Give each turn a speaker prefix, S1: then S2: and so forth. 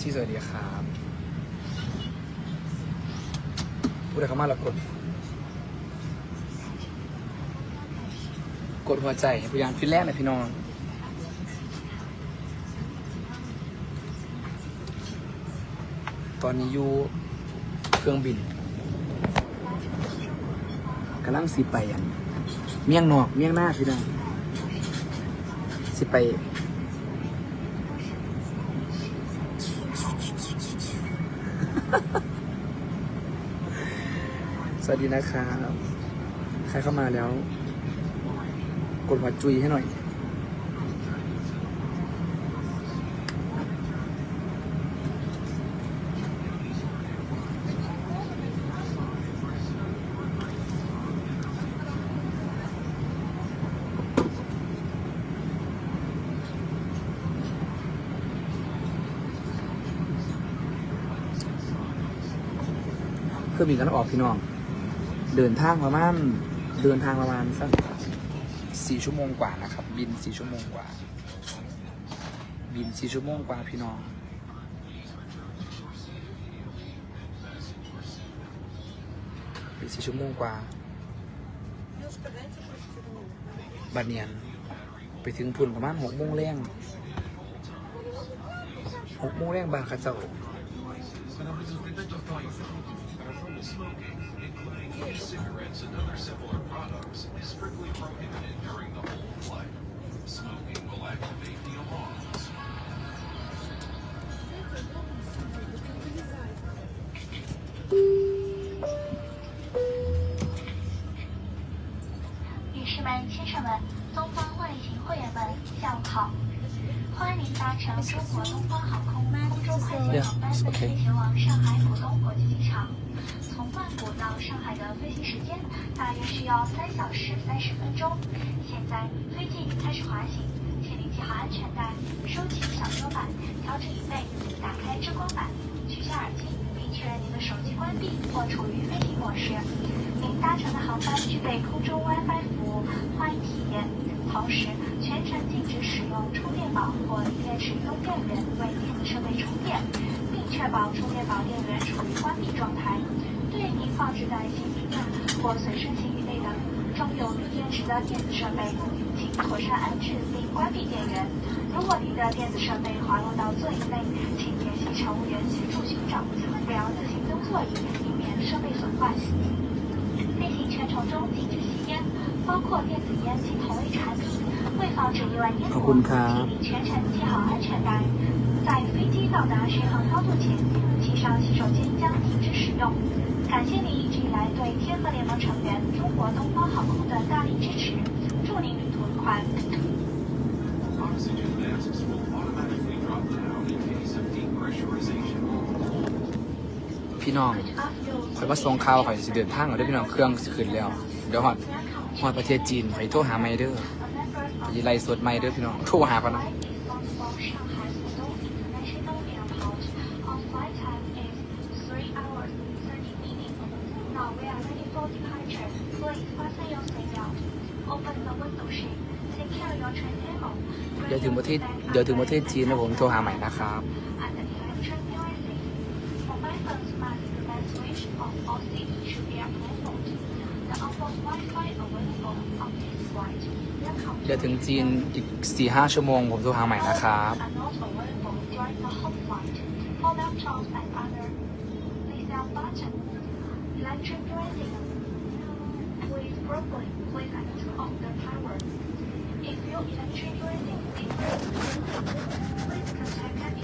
S1: ซี่สวัสดีครับพูดอะไรเข้ามาแล้วกด กดหัวใจให้พยานฟินแรกหน่อยพี่น้องตอนนี้อยู่เครื่องบินกำลังสิไปอัน เมี่ยงนอก เมี่ยงหน้าพี่น้องสิไป สวัสดีนะครับ ใครเข้ามาแล้ว กดหัวจุยให้หน่อย เครื่องบินกำลังออกพี่น้อง เดินทางประมาณเดินทางประมาณสักสี่ชั่วโมงกว่านะครับ บินสี่ชั่วโมงกว่า บินสี่ชั่วโมงกว่าพี่น้องบินสี่ชั่วโมงกว่าบัดเนียนไปถึงพุ่นประมาณหกโมงแรงหกโมงแรงบางกระเจ้า
S2: cigarettes and other similar products is strictly prohibited during the whole flight. Smoking will activate the alarms.
S3: Yeah, it's okay. 曼谷到上海的飞行时间大约需要三小时三十分钟。现在飞机已开始滑行，请您系好安全带，收起小桌板，调整椅背，打开遮光板，取下耳机，并确认您的手机关闭或处于飞行模式。您搭乘的航班具备空中 WiFi 服务，欢迎体验。同时，全程禁止使用充电宝或锂电池移动电源为电子设备充电，并确保充电宝电源处于关闭状态。在行李架或随身行李内的装有锂电池的电子设备请妥善安置并关闭电源。如果您的电子设备滑落到座椅内请联系乘务员协助寻找不要自行增座椅以免设备损坏飞行全程中禁止吸烟包括电子烟及同类产品未放置一外烟火请您全程系好安全带。在飞机到达适航高度前，机上洗手间将停止使用。感谢您一直以来对天河联盟成员中国东方航空的大力支持，祝您旅途愉快。
S1: พี่น้องคอยประสงค์เขาคอยสิเดือนท่างเอาได้พี่น้องเครื่องขึ้นแล้ว เดี๋ยวหอดหอดประเทศจีนคอยโทรหาไม่เด้อไปยีไลสวดไม่เด้อพี่น้อง โทรหาพี่น้อง เดี๋ยวถึงประเทศเดี๋ยวถึงประเทศจีนแล้วผมโทรหาใหม่นะครับเดี๋ยวถึงจีนอีกสี่ห้าชั่วโมง ผมโทรหาใหม่นะครับ
S3: are not available during the hot flight. For laptops and other, please down button. electric driving. Please properly place and turn off the power. If your electric driving is please contact